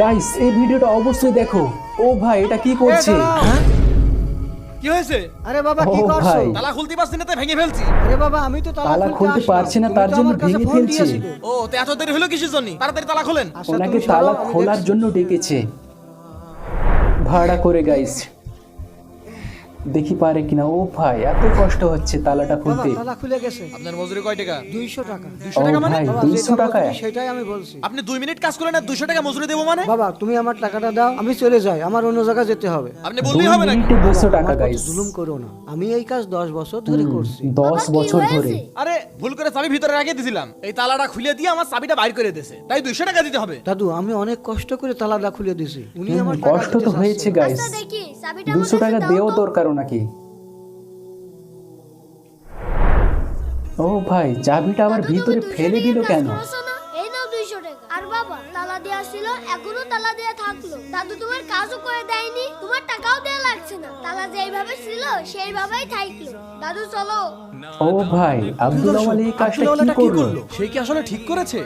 Guys এই ভিডিওটা অবশ্যই দেখো। ও ভাই এটা কি করছে? কি হয়েছে? আরে বাবা কি করছ? তালা খুলতে পারছি না তাই ভেঙে ফেলছি। আরে বাবা আমি তো তালা খুলতে পারছি না, তার জন্য ভেঙে ফেলছি। ও তো এত দেরি হলো কিসের জন্য? তাড়াতাড়ি তালা খোলেন। ওনাকে তালা খোলার জন্য ডেকেছে। ভাড়া করে গাইস দেখি পারে কিনা। ও ভাই এত কষ্ট হচ্ছে তালাটা খুলতে। তালা খুলে গেছে। আপনার মজুরি কয় টাকা? দুইশো টাকা। দুশো ও টাকা মানে? ভাই বাবা, দুইশো যেটা টাকায়? বলছি সেটাই আমি বলছি। আপনি দুই মিনিট কাজ করলেন আর দুশো টাকা মজুরি দেবো মানে? বাবা তুমি আমার টাকাটা দাও আমি চলে যাই আমার অন্য জায়গায় যেতে হবে। আপনি বললেই হবে মিনিটে দুশো টাকা গাইস জুলুম করো না। আমি এই কাজ দশ বছর ধরে করছি। দশ বছর ধরে। আরে ভুল করে চাবি ভিতরে রেখে দিছিলাম। এই তালাটা খুলে দিয়ে আমার চাবিটা বাইর করে দিয়েছে। তাই দুইশো টাকা দিতে হবে। দাদু আমি অনেক কষ্ট করে তালাটা খুলে দিছি উনি আমার কষ্ট তো হয়েছে গাইস আচ্ছা দেখি। দুশো টাকা দেও তো। দরকার নাকি? ও ভাই চাবিটা আবার ভিতরে ফেলে দিল কেন? এই নাও 200 টাকা। আর বাবা তালা দেয়া ছিল এখনও তালা দেয়া থাকল। দাদু তোমার কাজও করে দেয়নি তোমার টাকাও দেয়া লাগছে না। তালা যেইভাবে ছিল সেইভাবেই থাকল। দাদু চলো। ও ভাই আব্দুল এই কাজটা কি করল? সে কি আসলে ঠিক করেছে?